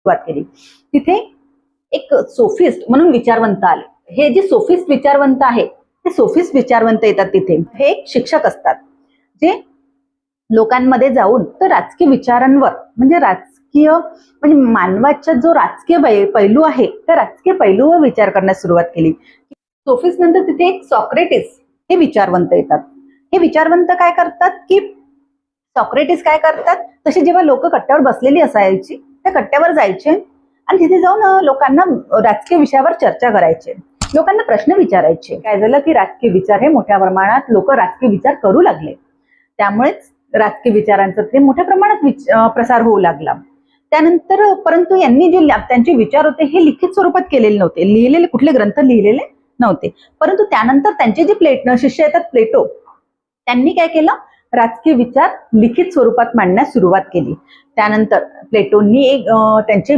सुरुवात केली. तिथे एक सोफिस्ट म्हणून विचारवंत आले. हे जे सोफिस्ट विचारवंत आहे ते सोफिस्ट विचारवंत येतात तिथे. हे एक शिक्षक असतात जे लोकांमध्ये जाऊन तर राजकीय विचारांवर म्हणजे राजकीय म्हणजे मानवाचा जो राजकीय पैलू आहे त्या राजकीय पैलूवर विचार करण्यास सुरुवात केली. सोफिस्ट नंतर तिथे एक सॉक्रेटिस हे विचारवंत येतात. हे विचारवंत काय करतात की सॉक्रेटिस काय करतात? तसे जेव्हा लोक कट्ट्यावर बसलेली असायची त्या कट्ट्यावर जायचे आणि तिथे जाऊन लोकांना राजकीय विषयावर चर्चा करायचे. लोकांना प्रश्न विचारायचे. काय झालं की राजकीय विचार हे मोठ्या प्रमाणात लोक राजकीय विचार करू लागले. त्यामुळेच राजकीय विचारांचा ते मोठ्या प्रमाणात प्रसार होऊ लागला. त्यानंतर परंतु यांनी जे त्यांचे विचार होते हे लिखित स्वरूपात केलेले नव्हते. लिहिलेले कुठले ग्रंथ लिहिलेले नव्हते. परंतु त्यानंतर त्यांचे जे प्लेट शिष्य येतात प्लेटो त्यांनी काय केलं? राजकीय विचार लिखित स्वरूपात मांडण्यास सुरुवात केली. त्यानंतर प्लेटोंनी एक त्यांचे